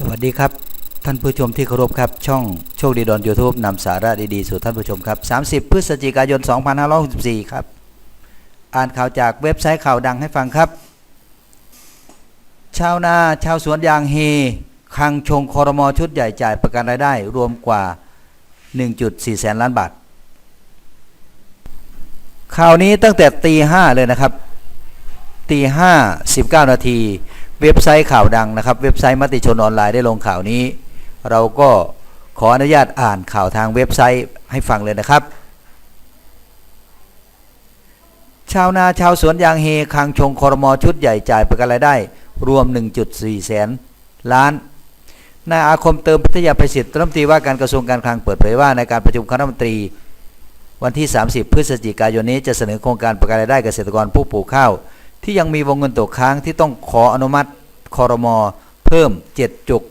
สวัสดีครับ ท่านผู้ชมที่เคารพครับ ช่องโชคดีดอนยูทูบนำสาระดี ๆ สู่ท่านผู้ชมครับ 30 พฤศจิกายน 2564 ครับ อ่านข่าวจากเว็บไซต์ข่าวดังให้ฟังครับ ชาวนาชาวสวนยางเฮคังชงคอรมอชุดใหญ่จ่ายประกันรายได้ รวมกว่า 1.4 แสนล้านบาท ข่าวนี้ตั้งแต่ตีห้าเลยนะครับตีห้าสิบเก้านาที เว็บไซต์ข่าวดังนะครับ เว็บไซต์มติชนออนไลน์ได้ลงข่าวนี้ เราก็ขออนุญาตอ่านข่าวทางเว็บไซต์ให้ฟังเลยนะครับ ชาวนาชาวสวนยางเฮคังชงคอรมอชุดใหญ่จ่ายประกันรายได้ รวม 1.4 แสนล้านนายอาคมเติมพิทยาประสิทธิ์รัฐมนตรีว่าการกระทรวงการคลังเปิดเผยว่าในการประชุมคณะรัฐมนตรี วันที่ 30 พฤศจิกายนนี้จะเสนอโครงการประกันรายได้เกษตรกรผู้ปลูกข้าว ที่ยังมีวงเงินตกค้างที่ต้องขออนุมัติคอรมอเพิ่ม7จุก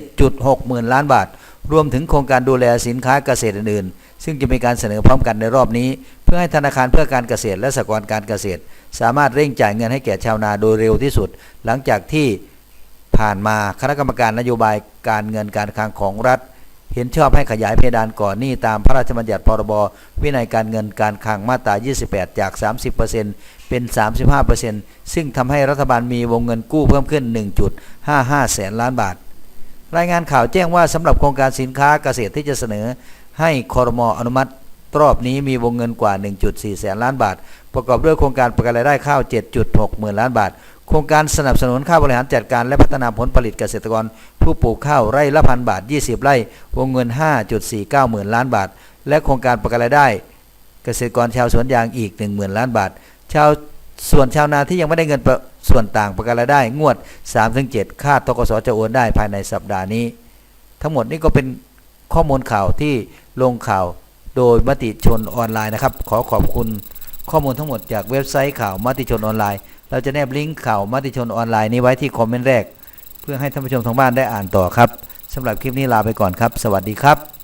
7.6หมื่นล้านบาท รวมถึงโครงการดูแลสินค้าเกษตรอื่นๆ ซึ่งจะมีการเสนอพร้อมกันในรอบนี้ เพื่อให้ธนาคารเพื่อการเกษตรและสหกรณ์การเกษตร สามารถเร่งจ่ายเงินให้แก่ชาวนาโดยเร็วที่สุด หลังจากที่ผ่านมาคณะกรรมการนโยบายการเงินการคลังของรัฐ เห็นชอบให้ขยายเพดานก่อนหนี้ตามพระราชบัญญัติพรบวินัยการเงินการคลังมาตรา 28 จาก 30%เป็น 35%ซึ่งทำให้รัฐบาลมีวงเงินกู้เพิ่มขึ้น 1.55 แสนล้านบาท รายงานข่าวแจ้งว่าสำหรับโครงการสินค้าเกษตรที่จะเสนอให้คอรมออนุมัติ รอบนี้มีวงเงินกว่า 1.4 แสนล้านบาท ประกอบด้วยโครงการประกันรายได้ข้าว 7.6 หมื่นล้านบาท โครงการสนับสนุนค่าบริหารจัดการและพัฒนาผลผลิตเกษตรกร ผู้ปลูกข้าวไร่ละพันบาท 20 ไร่ วงเงิน 5.49 หมื่นล้านบาท และโครงการประกันรายได้ เกษตรกรชาวสวนยางอีก 10,000 ล้านบาท ชาวส่วนชาวนาที่ยังไม่ได้เงินส่วนต่างประกันรายได้งวด 3-7คาดตกสจะโอนได้ภายในสัปดาห์นี้ ทั้งหมดนี้ก็เป็นข้อมูลข่าวที่ลงข่าว โดยมติชนออนไลน์นะครับ ขอขอบคุณข้อมูลทั้งหมดจากเว็บไซต์ข่าวมติชนออนไลน์ เราจะแนบลิงก์ข่าวมติชนออนไลน์นี้ไว้ที่คอมเมนต์แรก เพื่อให้ท่านผู้ชมทางบ้านได้อ่านต่อครับสำหรับคลิปนี้ลาไปก่อนครับ สวัสดีครับ